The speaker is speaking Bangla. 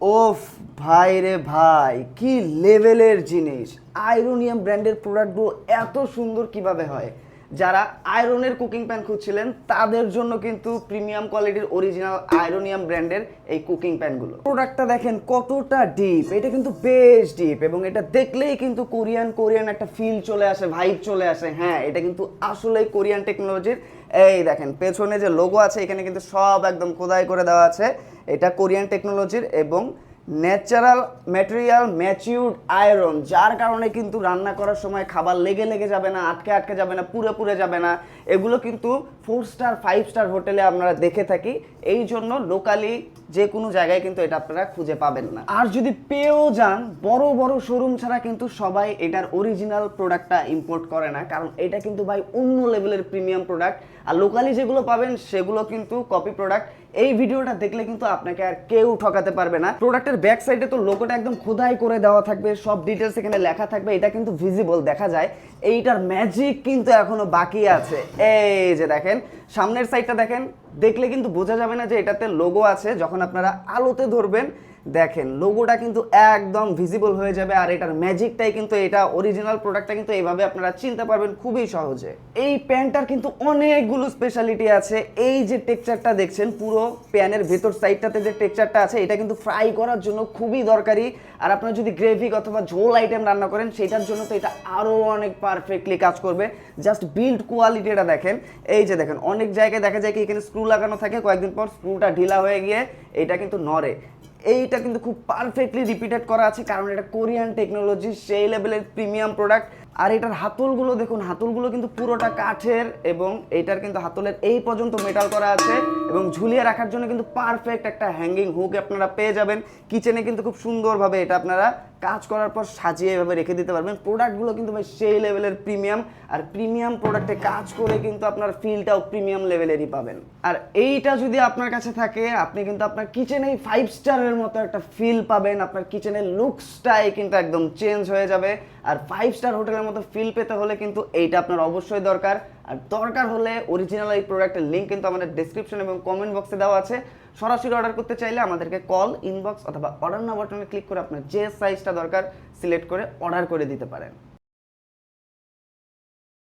ওফ ভাই রে ভাই কি লেভেলের জিনিস। আয়রোনিয়াম ব্র্যান্ডের প্রোডাক্টগুলো এত সুন্দর কীভাবে হয়? যারা আয়রনের কুকিং প্যান খুঁজছিলেন, তাদের জন্য কিন্তু প্রিমিয়াম কোয়ালিটির অরিজিনাল আয়রনিয়াম ব্র্যান্ডের এই কুকিং প্যানগুলো। প্রোডাক্টটা দেখেন কতটা ডিপ এটা কিন্তু বেশ ডিপ এবং এটা দেখলেই কিন্তু কোরিয়ান কোরিয়ান একটা ফিল চলে আসে ভাইব চলে আসে। হ্যাঁ এটা কিন্তু আসলেই কোরিয়ান টেকনোলজির এই দেখেন, পেছনে যে লোগো আছে, এখানে কিন্তু সব একদম খোদাই করে দেওয়া আছে। এটা কোরিয়ান টেকনোলজির এবং ন্যাচারাল ম্যাটেরিয়াল ম্যাচিউড আয়রন, যার কারণে কিন্তু রান্না করার সময় খাবার লেগে লেগে যাবে না, আটকে আটকে যাবে না পুরে পুরে যাবে না। এগুলো কিন্তু ফোর স্টার ফাইভ স্টার হোটেলে আপনারা দেখে থাকি। এই জন্য লোকালি যে কোনো জায়গায় কিন্তু এটা আপনারা খুঁজে পাবেন না। আর যদি পেয়েও যান, বড় বড় শোরুম ছাড়া কিন্তু সবাই এটার অরিজিনাল প্রোডাক্টটা ইম্পোর্ট করে না। কারণ এটা কিন্তু ভাই অন্য লেভেলের প্রিমিয়াম প্রোডাক্ট আর লোকালি যেগুলো পাবেন, সেগুলো কিন্তু কপি প্রোডাক্ট এই ভিডিওটা দেখলে কিন্তু আপনাকে আর কেউ ঠকাতে পারবে না। প্রোডাক্টের ব্যাক সাইডে তো লোগোটা একদম খোদাই করে দেওয়া থাকবে, সব ডিটেলস এখানে লেখা থাকবে, এটা কিন্তু ভিজিবল দেখা যায়। এইটার ম্যাজিক কিন্তু এখনও বাকি আছে। এই যে দেখেন, সামনের সাইডটা দেখেন দেখলে কিন্তু বোঝা যাবে না যে এটাতে লোগো আছে যখন আপনারা আলোতে ধরবেন দেখেন লোগোটা কিন্তু একদম ভিজিবল হয়ে যাবে আর এটার ম্যাজিকটাই কিন্তু এটা অরিজিনাল প্রোডাক্টটা কিন্তু এইভাবে আপনারা চিনতে পারবেন খুবই সহজে। এই প্যান্টটার কিন্তু অনেকগুলো স্পেশালিটি আছে। এই যে টেক্সচারটা দেখছেন, পুরো প্যানের ভেতর সাইডটাতে যে টেক্সচারটা আছে, এটা কিন্তু ফ্রাই করার জন্য খুবই দরকারি। আর আপনারা যদি গ্রেভি অথবা ঝোল আইটেম রান্না করেন, সেটার জন্য তো এটা আরও অনেক পারফেক্টলি কাজ করবে। জাস্ট বিল্ড কোয়ালিটিটা দেখেন। এই যে দেখেন, অনেক জায়গায় দেখা যায় কি এখানে স্ক্রু লাগানো থাকে, কয়েকদিন পর স্ক্রুটা ঢিলা হয়ে গিয়ে এটা কিন্তু নড়ে। এইটা কিন্তু খুব পারফেক্টলি রিপিটেড করা আছে, কারণ এটা কোরিয়ান টেকনোলজি সেই লেভেলের প্রিমিয়াম প্রোডাক্ট আর এটার হাতলগুলো দেখুন, হাতলগুলো কিন্তু পুরোটা কাঠের এবং এইটার কিন্তু হাতলের এই পর্যন্ত মেটাল করা আছে এবং ঝুলিয়ে রাখার জন্য কিন্তু পারফেক্ট একটা হ্যাঙ্গিং হুক আপনারা পেয়ে যাবেন। কিচেনে কিন্তু খুব সুন্দরভাবে এটা আপনারা কাজ করার পর সাজিয়ে এভাবে রেখে দিতে পারবেন। প্রোডাক্টগুলো কিন্তু ভাই সেই লেভেলের প্রিমিয়াম আর প্রিমিয়াম প্রোডাক্টে কাজ করে কিন্তু আপনার ফিলটাও প্রিমিয়াম লেভেলেরই পাবেন। আর এইটা যদি আপনার কাছে থাকে, আপনি কিন্তু আপনার কিচেনেই ফাইভ স্টারের মতো একটা ফিল পাবেন। আপনার কিচেনের লুকসটাই কিন্তু একদম চেঞ্জ হয়ে যাবে। আর ফাইভ স্টার হোটেলের মতো ফিল পেতে হলে কিন্তু এইটা আপনার অবশ্যই দরকার। আর দরকার হলে অরিজিনাল এই প্রোডাক্টের লিঙ্ক কিন্তু আমাদের ডিসক্রিপশন এবং কমেন্ট বক্সে দেওয়া আছে। সরাসরি অর্ডার করতে চাইলে আমাদেরকে কল ইনবক্স অথবা অর্ডার না বাটনে ক্লিক করে আপনার যে সাইজটা দরকার সিলেক্ট করে অর্ডার করে দিতে পারেন।